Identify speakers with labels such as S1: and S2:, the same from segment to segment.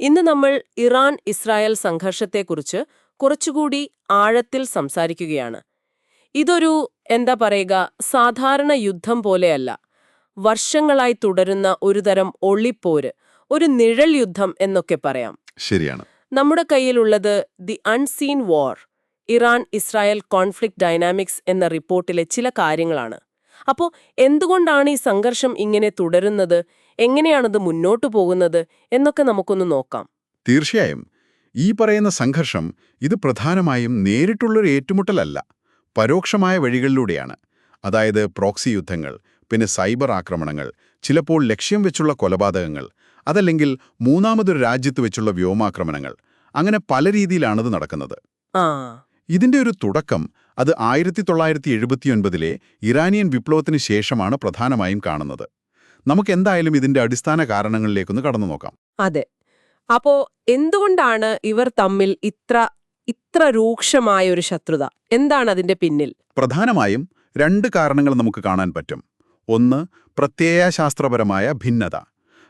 S1: ഇന്ന് നമ്മൾ Iran Israel സംഘർഷത്തെക്കുറിച്ച് കുറച്ചുകൂടി ആഴത്തിൽ സംസാരിക്കുകയാണ്. ഇതൊരു എന്താ പറയുക സാധാരണ യുദ്ധം പോലെയല്ല. വർഷങ്ങളായി തുടരുന്ന ഒരുതരം ഒളിപ്പോര് ഒരു നിഴൽ യുദ്ധം എന്നൊക്കെ പറയാം.
S2: ശരിയാണ്.
S1: നമ്മുടെ കയ്യിലുള്ളത് the unseen war Iran Israel conflict dynamics എന്ന റിപ്പോർട്ടിലെ ചില കാര്യങ്ങളാണ്. അപ്പോൾ എന്തുകൊണ്ടാണ് ഈ സംഘർഷം ഇങ്ങനെ തുടരുന്നത്? എങ്ങനെയാണത് മുന്നോട്ടു പോകുന്നത്? എന്നൊക്കെ നമുക്കൊന്ന് നോക്കാം.
S2: തീർച്ചയായും. ഈ പറയുന്ന സംഘർഷം ഇത് പ്രധാനമായും നേരിട്ടുള്ളൊരു ഏറ്റുമുട്ടലല്ല പരോക്ഷമായ വഴികളിലൂടെയാണ്. അതായത് പ്രോക്സി യുദ്ധങ്ങൾ പിന്നെ സൈബർ ആക്രമണങ്ങൾ ചിലപ്പോൾ ലക്ഷ്യം വെച്ചുള്ള കൊലപാതകങ്ങൾ അതല്ലെങ്കിൽ മൂന്നാമതൊരു രാജ്യത്ത് വെച്ചുള്ള വ്യോമാക്രമണങ്ങൾ അങ്ങനെ പല രീതിയിലാണത് നടക്കുന്നത്. ഇതിന്റെ ഒരു തുടക്കം അത് ആയിരത്തി തൊള്ളായിരത്തി എഴുപത്തിയൊൻപതിലെ ഇറാനിയൻ വിപ്ലവത്തിന് ശേഷമാണ് പ്രധാനമായും കാണുന്നത്. നമുക്ക് എന്തായാലും ഇതിന്റെ അടിസ്ഥാന കാരണങ്ങളിലേക്കൊന്ന് കടന്നു നോക്കാം.
S1: അതെ. അപ്പോ എന്തുകൊണ്ടാണ് ഇവർ തമ്മിൽ ഇത്ര ഇത്ര രൂക്ഷമായ ഒരു ശത്രുത? എന്താണ് അതിന്റെ പിന്നിൽ?
S2: പ്രധാനമായും രണ്ട് കാരണങ്ങൾ നമുക്ക് കാണാൻ പറ്റും. ഒന്ന് പ്രത്യയശാസ്ത്രപരമായ ഭിന്നത.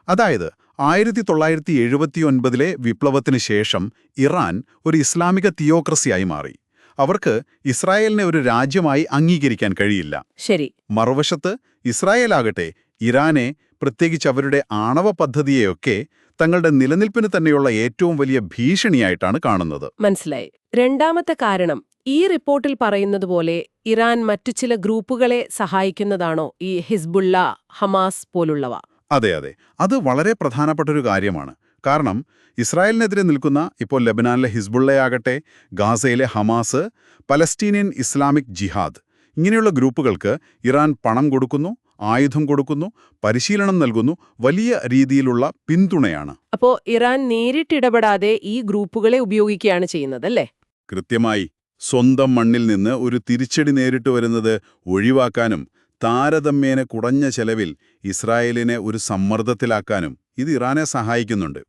S2: അതായത് ആയിരത്തി തൊള്ളായിരത്തി എഴുപത്തിയൊൻപതിലെ വിപ്ലവത്തിന് ശേഷം ഇറാൻ ഒരു ഇസ്ലാമിക തിയോക്രസിയായി മാറി. അവർക്ക് ഇസ്രായേലിനെ ഒരു രാജ്യമായി അംഗീകരിക്കാൻ കഴിയില്ല.
S1: ശരി.
S2: മറുവശത്ത് ഇസ്രായേലാകട്ടെ ഇറാനെ പ്രത്യേകിച്ച് അവരുടെ ആണവ പദ്ധതിയെയൊക്കെ തങ്ങളുടെ നിലനിൽപ്പിന് തന്നെയുള്ള ഏറ്റവും വലിയ ഭീഷണിയായിട്ടാണ് കാണുന്നത്.
S1: മനസ്സിലായി. രണ്ടാമത്തെ കാരണം ഈ റിപ്പോർട്ടിൽ പറയുന്നത് പോലെ ഇറാൻ മറ്റു ചില ഗ്രൂപ്പുകളെ സഹായിക്കുന്നതാണോ ഈ ഹിസ്ബുള്ള ഹമാസ് പോലുള്ളവ?
S2: അതെ അതെ. അത് വളരെ പ്രധാനപ്പെട്ടൊരു കാര്യമാണ്. കാരണം ഇസ്രായേലിനെതിരെ നിൽക്കുന്ന ഇപ്പോൾ ലബനാനിലെ ഹിസ്ബുള്ളയാകട്ടെ ഗാസയിലെ ഹമാസ് പലസ്തീനിയൻ ഇസ്ലാമിക് ജിഹാദ് ഇങ്ങനെയുള്ള ഗ്രൂപ്പുകൾക്ക് ഇറാൻ പണം കൊടുക്കുന്നു ആയുധം കൊടുക്കുന്നു പരിശീലനം നൽകുന്നു വലിയ രീതിയിലുള്ള പിന്തുണയാണ്.
S1: അപ്പോൾ ഇറാൻ നേരിട്ടിടപെടാതെ ഈ ഗ്രൂപ്പുകളെ ഉപയോഗിക്കുകയാണ് ചെയ്യുന്നത് അല്ലേ?
S2: കൃത്യമായി സ്വന്തം മണ്ണിൽ നിന്ന് ഒരു തിരിച്ചടി നേരിട്ട് വരുന്നത് ഒഴിവാക്കാനും താരതമ്യേന കുറഞ്ഞ ചെലവിൽ ഇസ്രായേലിനെ ഒരു സമ്മർദ്ദത്തിലാക്കാനും ഇത് ഇറാനെ സഹായിക്കുന്നുണ്ട്.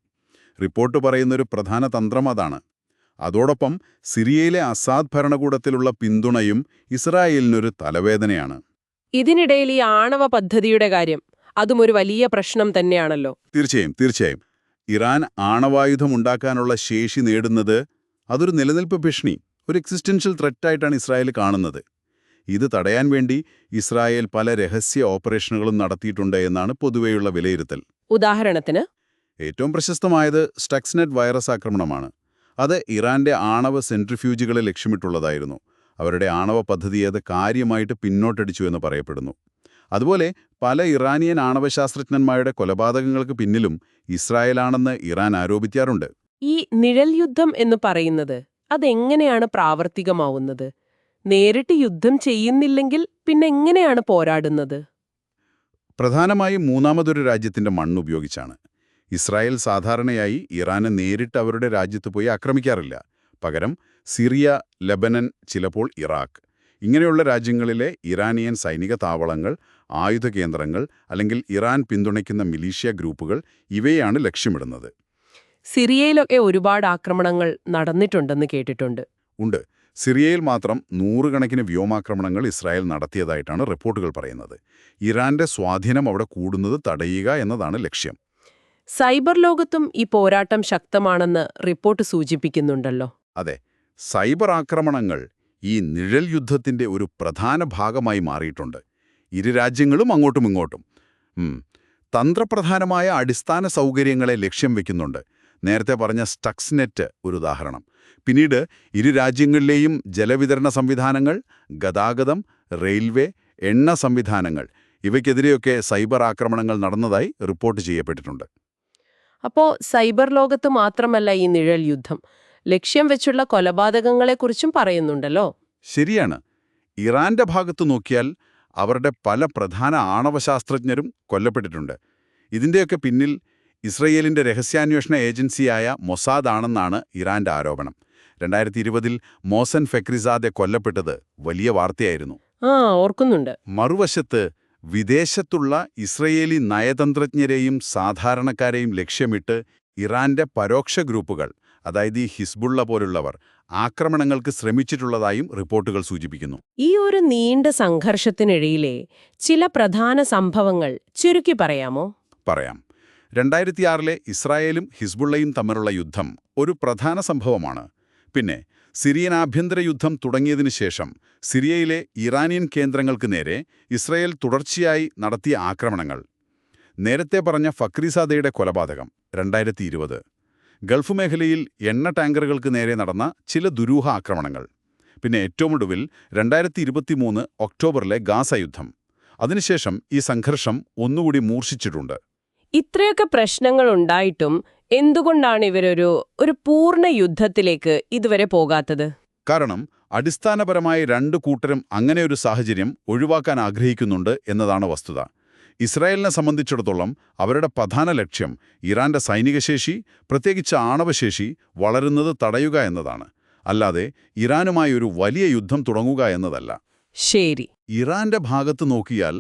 S2: റിപ്പോർട്ട് പറയുന്നൊരു പ്രധാന തന്ത്രം അതാണ്. അതോടൊപ്പം സിറിയയിലെ അസാദ് ഭരണകൂടത്തിലുള്ള പിന്തുണയും ഇസ്രായേലിനൊരു തലവേദനയാണ്.
S1: ഇതിനിടയിൽ ഈ ആണവ പദ്ധതിയുടെ കാര്യം അതും ഒരു വലിയ പ്രശ്നം തന്നെയാണല്ലോ.
S2: തീർച്ചയായും തീർച്ചയായും. ഇറാൻ ആണവായുധം ഉണ്ടാക്കാനുള്ള ശേഷി നേടുന്നത് അതൊരു നിലനിൽപ്പ് ഭീഷണി ഒരു എക്സിസ്റ്റൻഷ്യൽ ത്രെറ്റായിട്ടാണ് ഇസ്രായേൽ കാണുന്നത്. ഇത് തടയാൻ വേണ്ടി ഇസ്രായേൽ പല രഹസ്യ ഓപ്പറേഷനുകളും നടത്തിയിട്ടുണ്ട് എന്നാണ് പൊതുവെയുള്ള വിലയിരുത്തൽ.
S1: ഉദാഹരണത്തിന്
S2: ഏറ്റവും പ്രശസ്തമായത് സ്റ്റക്സ്നെറ്റ് വൈറസ് ആക്രമണമാണ്. അത് ഇറാന്റെ ആണവ സെൻട്രിഫ്യൂജുകളെ ലക്ഷ്യമിട്ടുള്ളതായിരുന്നു. അവരുടെ ആണവ പദ്ധതി അത് കാര്യമായിട്ട് പിന്നോട്ടടിച്ചു എന്ന് പറയപ്പെടുന്നു. അതുപോലെ പല ഇറാനിയൻ ആണവശാസ്ത്രജ്ഞന്മാരുടെ കൊലപാതകങ്ങൾക്ക് പിന്നിലും ഇസ്രായേലാണെന്ന് ഇറാൻ ആരോപിക്കാറുണ്ട്.
S1: ഈ നിഴൽ യുദ്ധം എന്ന് പറയുന്നത് അതെങ്ങനെയാണ് പ്രാവർത്തികമാവുന്നത്? നേരിട്ട് യുദ്ധം ചെയ്യുന്നില്ലെങ്കിൽ പിന്നെ എങ്ങനെയാണ് പോരാടുന്നത്?
S2: പ്രധാനമായും മൂന്നാമതൊരു രാജ്യത്തിന്റെ മണ്ണ് ഉപയോഗിച്ചാണ്. ഇസ്രായേൽ സാധാരണയായി ഇറാനെ നേരിട്ട് അവരുടെ രാജ്യത്ത് പോയി ആക്രമിക്കാറില്ല. പകരം സിറിയ ലബനൻ ചിലപ്പോൾ ഇറാഖ്. ഇങ്ങനെയുള്ള രാജ്യങ്ങളിലെ ഇറാനിയൻ സൈനിക താവളങ്ങൾ ആയുധ കേന്ദ്രങ്ങൾ അല്ലെങ്കിൽ ഇറാൻ പിന്തുണയ്ക്കുന്ന മിലീഷ്യ ഗ്രൂപ്പുകൾ ഇവയാണ് ലക്ഷ്യമിടുന്നത്.
S1: സിറിയയിലൊക്കെ ഒരുപാട് ആക്രമണങ്ങൾ നടന്നിട്ടുണ്ടെന്ന് കേട്ടിട്ടുണ്ട്.
S2: ഉണ്ട്. സിറിയയിൽ മാത്രം നൂറുകണക്കിന് വ്യോമാക്രമണങ്ങൾ ഇസ്രായേൽ നടത്തിയതായിട്ടാണ് റിപ്പോർട്ടുകൾ പറയുന്നത്. ഇറാന്റെ സ്വാധീനം അവിടെ കൂടുന്നത് തടയുക എന്നതാണ് ലക്ഷ്യം.
S1: സൈബർ ലോകത്തും ഈ പോരാട്ടം ശക്തമാണെന്ന് റിപ്പോർട്ട് സൂചിപ്പിക്കുന്നുണ്ടല്ലോ.
S2: അതെ സൈബർ ആക്രമണങ്ങൾ ഈ നിഴൽ യുദ്ധത്തിന്റെ ഒരു പ്രധാന ഭാഗമായി മാറിയിട്ടുണ്ട്. ഇരു രാജ്യങ്ങളും അങ്ങോട്ടും ഇങ്ങോട്ടും. തന്ത്രപ്രധാനമായ അടിസ്ഥാന സൗകര്യങ്ങളെ ലക്ഷ്യം വെക്കുന്നുണ്ട്. നേരത്തെ പറഞ്ഞ സ്റ്റക്സ്നെറ്റ് ഒരു ഉദാഹരണം. പിന്നീട് ഇരു രാജ്യങ്ങളിലെയും ജലവിതരണ സംവിധാനങ്ങൾ ഗതാഗതം റെയിൽവേ എണ്ണ സംവിധാനങ്ങൾ ഇവയ്ക്കെതിരെയൊക്കെ സൈബർ ആക്രമണങ്ങൾ നടന്നതായി റിപ്പോർട്ട് ചെയ്യപ്പെട്ടിട്ടുണ്ട്.
S1: അപ്പോ സൈബർ ലോകത്ത് മാത്രമല്ല ഈ നിഴൽ യുദ്ധം. ലക്ഷ്യം വെച്ചുള്ള കൊലപാതകങ്ങളെക്കുറിച്ചും പറയുന്നുണ്ടല്ലോ.
S2: ശരിയാണ്. ഇറാന്റെ ഭാഗത്ത് നോക്കിയാൽ അവരുടെ പല പ്രധാന ആണവശാസ്ത്രജ്ഞരും കൊല്ലപ്പെട്ടിട്ടുണ്ട്. ഇതിന്റെയൊക്കെ പിന്നിൽ ഇസ്രയേലിന്റെ രഹസ്യാന്വേഷണ ഏജൻസിയായ മൊസാദ് ആണെന്നാണ് ഇറാന്റെ ആരോപണം. രണ്ടായിരത്തി ഇരുപതിൽ മോസൻ ഫെക്രിസാദെ കൊല്ലപ്പെട്ടത് വലിയ വാർത്തയായിരുന്നു.
S1: ആ ഓർക്കുന്നുണ്ട്.
S2: മറുവശത്ത് വിദേശത്തുള്ള ഇസ്രയേലി നയതന്ത്രജ്ഞരെയും സാധാരണക്കാരെയും ലക്ഷ്യമിട്ട് ഇറാന്റെ പരോക്ഷ ഗ്രൂപ്പുകൾ അതായത് ഈ ഹിസ്ബുള്ള പോലുള്ളവർ ആക്രമണങ്ങൾക്ക് ശ്രമിച്ചിട്ടുള്ളതായും റിപ്പോർട്ടുകൾ സൂചിപ്പിക്കുന്നു.
S1: ഈ ഒരു നീണ്ട സംഘർഷത്തിനിടയിലെ ചില പ്രധാന സംഭവങ്ങൾ ചുരുക്കി പറയാമോ?
S2: പറയാം. രണ്ടായിരത്തിയാറിലെ ഇസ്രായേലും ഹിസ്ബുള്ളയും തമ്മിലുള്ള യുദ്ധം ഒരു പ്രധാന സംഭവമാണ്. പിന്നെ സിറിയൻ ആഭ്യന്തര യുദ്ധം തുടങ്ങിയതിനു ശേഷം സിറിയയിലെ ഇറാനിയൻ കേന്ദ്രങ്ങൾക്ക് നേരെ ഇസ്രയേൽ തുടർച്ചയായി നടത്തിയ ആക്രമണങ്ങൾ. നേരത്തെ പറഞ്ഞ ഫക്രിസാദയുടെ കൊലപാതകം രണ്ടായിരത്തി ഇരുപത് ഗൾഫ് മേഖലയിൽ എണ്ണ ടാങ്കറുകൾക്ക് നേരെ നടന്ന ചില ദുരൂഹ ആക്രമണങ്ങൾ. പിന്നെ ഏറ്റവും ഒടുവിൽ രണ്ടായിരത്തി ഇരുപത്തിമൂന്ന് ഒക്ടോബറിലെ ഗാസ യുദ്ധം. അതിനുശേഷം ഈ സംഘർഷം ഒന്നുകൂടി മൂർച്ഛിച്ചിട്ടുണ്ട്.
S1: ഇത്രയൊക്കെ പ്രശ്നങ്ങൾ ഉണ്ടായിട്ടും എന്തുകൊണ്ടാണ് ഇവരൊരു ഒരു പൂർണ യുദ്ധത്തിലേക്ക് ഇതുവരെ പോകാത്തത്?
S2: കാരണം അടിസ്ഥാനപരമായി രണ്ട് കൂട്ടരും അങ്ങനെ ഒരു സാഹചര്യം ഒഴിവാക്കാൻ ആഗ്രഹിക്കുന്നുണ്ട് എന്നതാണ് വസ്തുത. ഇസ്രായേലിനെ സംബന്ധിച്ചിടത്തോളം അവരുടെ പ്രധാന ലക്ഷ്യം ഇറാന്റെ സൈനികശേഷി പ്രത്യേകിച്ച് ആണവശേഷി വളരുന്നത് തടയുക എന്നതാണ്. അല്ലാതെ ഇറാനുമായി ഒരു വലിയ യുദ്ധം തുടങ്ങുക എന്നതല്ല.
S1: ശരി.
S2: ഇറാന്റെ ഭാഗത്ത് നോക്കിയാൽ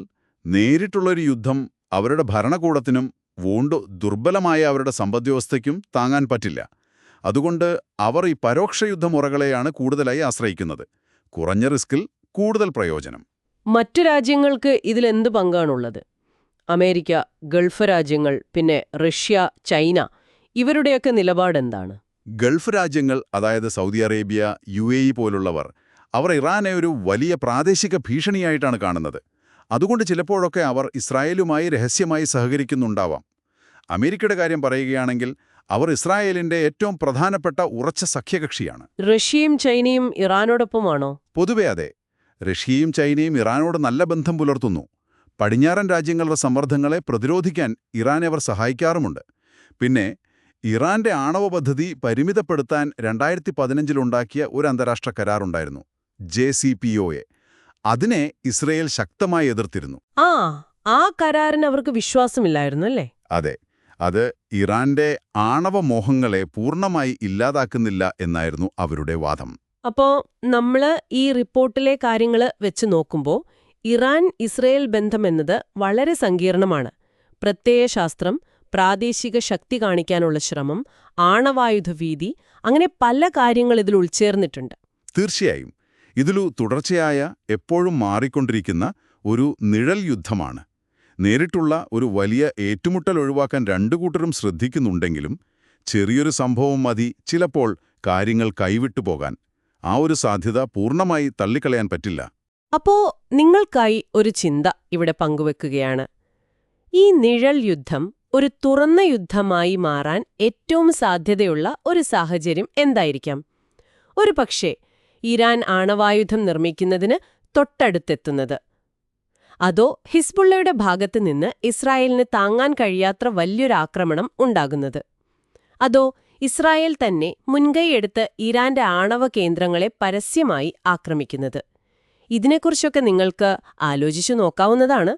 S2: നേരിട്ടുള്ളൊരു യുദ്ധം അവരുടെ ഭരണകൂടത്തിനും വൂണ്ട് ദുർബലമായ അവരുടെ സമ്പദ്വ്യവസ്ഥയ്ക്കും താങ്ങാൻ പറ്റില്ല. അതുകൊണ്ട് അവർ ഈ പരോക്ഷ യുദ്ധമുറകളെയാണ് കൂടുതലായി ആശ്രയിക്കുന്നത്. കുറഞ്ഞ റിസ്കിൽ കൂടുതൽ പ്രയോജനം.
S1: മറ്റു രാജ്യങ്ങൾക്ക് ഇതിലെന്ത് പങ്കാണുള്ളത്? അമേരിക്ക ഗൾഫ് രാജ്യങ്ങൾ പിന്നെ റഷ്യ ചൈന ഇവരുടെയൊക്കെ നിലപാടെന്താണ്?
S2: ഗൾഫ് രാജ്യങ്ങൾ അതായത് Saudi Arabia U A E പോലുള്ളവർ അവർ ഇറാനെ ഒരു വലിയ പ്രാദേശിക ഭീഷണിയായിട്ടാണ് കാണുന്നത്. അതുകൊണ്ട് ചിലപ്പോഴൊക്കെ അവർ ഇസ്രായേലുമായി രഹസ്യമായി സഹകരിക്കുന്നുണ്ടാവാം. അമേരിക്കയുടെ കാര്യം പറയുകയാണെങ്കിൽ അവർ ഇസ്രായേലിന്റെ ഏറ്റവും പ്രധാനപ്പെട്ട ഉറച്ച സഖ്യകക്ഷിയാണ്.
S1: റഷ്യയും ചൈനയും ഇറാനോടൊപ്പമാണോ?
S2: പൊതുവെ അതെ. റഷ്യയും ചൈനയും ഇറാനോട് നല്ല ബന്ധം പുലർത്തുന്നു. പടിഞ്ഞാറൻ രാജ്യങ്ങളുടെ സമ്മർദ്ദങ്ങളെ പ്രതിരോധിക്കാൻ ഇറാനെ അവർ സഹായിക്കാറുമുണ്ട്. പിന്നെ ഇറാന്റെ ആണവ പദ്ധതി പരിമിതപ്പെടുത്താൻ രണ്ടായിരത്തി പതിനഞ്ചിലുണ്ടാക്കിയ ഒരു അന്താരാഷ്ട്ര കരാറുണ്ടായിരുന്നു J C P O A. അതിനെ ഇസ്രയേൽ ശക്തമായി എതിർത്തിരുന്നു.
S1: ആ ആ കരാറിന് അവർക്ക് വിശ്വാസമില്ലായിരുന്നു അല്ലേ?
S2: അതെ. അത് ഇറാന്റെ ആണവ മോഹങ്ങളെ പൂർണമായി ഇല്ലാതാക്കുന്നില്ല എന്നായിരുന്നു അവരുടെ വാദം.
S1: അപ്പോ നമ്മൾ ഈ റിപ്പോർട്ടിലെ കാര്യങ്ങൾ വെച്ച് നോക്കുമ്പോൾ ഇറാൻ ഇസ്രയേൽ ബന്ധം എന്നത് വളരെ സങ്കീർണമാണ്. പ്രത്യയശാസ്ത്രം പ്രാദേശിക ശക്തി കാണിക്കാനുള്ള ശ്രമം ആണവായുധ വീതി അങ്ങനെ പല കാര്യങ്ങൾ ഇതിൽ ഉൾച്ചേർന്നിട്ടുണ്ട്.
S2: തീർച്ചയായും. ഇതിലു തുടർച്ചയായ എപ്പോഴും മാറിക്കൊണ്ടിരിക്കുന്ന ഒരു നിഴൽ യുദ്ധമാണ്. നേരിട്ടുള്ള ഒരു വലിയ ഏറ്റുമുട്ടൽ ഒഴിവാക്കാൻ രണ്ടു കൂട്ടരും ശ്രദ്ധിക്കുന്നുണ്ടെങ്കിലും ചെറിയൊരു സംഭവം മതി ചിലപ്പോൾ കാര്യങ്ങൾ കൈവിട്ടു പോകാൻ. ആ ഒരു സാധ്യത പൂർണമായി തള്ളിക്കളയാൻ പറ്റില്ല.
S1: അപ്പോ നിങ്ങൾക്കായി ഒരു ചിന്ത ഇവിടെ പങ്കുവെക്കുകയാണ്. ഈ നിഴൽ യുദ്ധം ഒരു തുറന്ന യുദ്ധമായി മാറാൻ ഏറ്റവും സാധ്യതയുള്ള ഒരു സാഹചര്യം എന്തായിരിക്കാം? ഒരു പക്ഷേ ഇറാൻ ആണവായുധം നിർമ്മിക്കുന്നതിന് തൊട്ടടുത്തെത്തുന്നത് അതോ ഹിസ്ബുള്ളയുടെ ഭാഗത്ത് നിന്ന് ഇസ്രായേലിന് താങ്ങാൻ കഴിയാത്ര വലിയൊരാക്രമണം ഉണ്ടാകുന്നത്. അതോ ഇസ്രായേൽ തന്നെ മുൻകൈയെടുത്ത് ഇറാന്റെ ആണവ കേന്ദ്രങ്ങളെ പരസ്യമായി ആക്രമിക്കുന്നത്. ഇതിനെക്കുറിച്ചൊക്കെ നിങ്ങൾക്ക് ആലോചിച്ചു നോക്കാവുന്നതാണ്.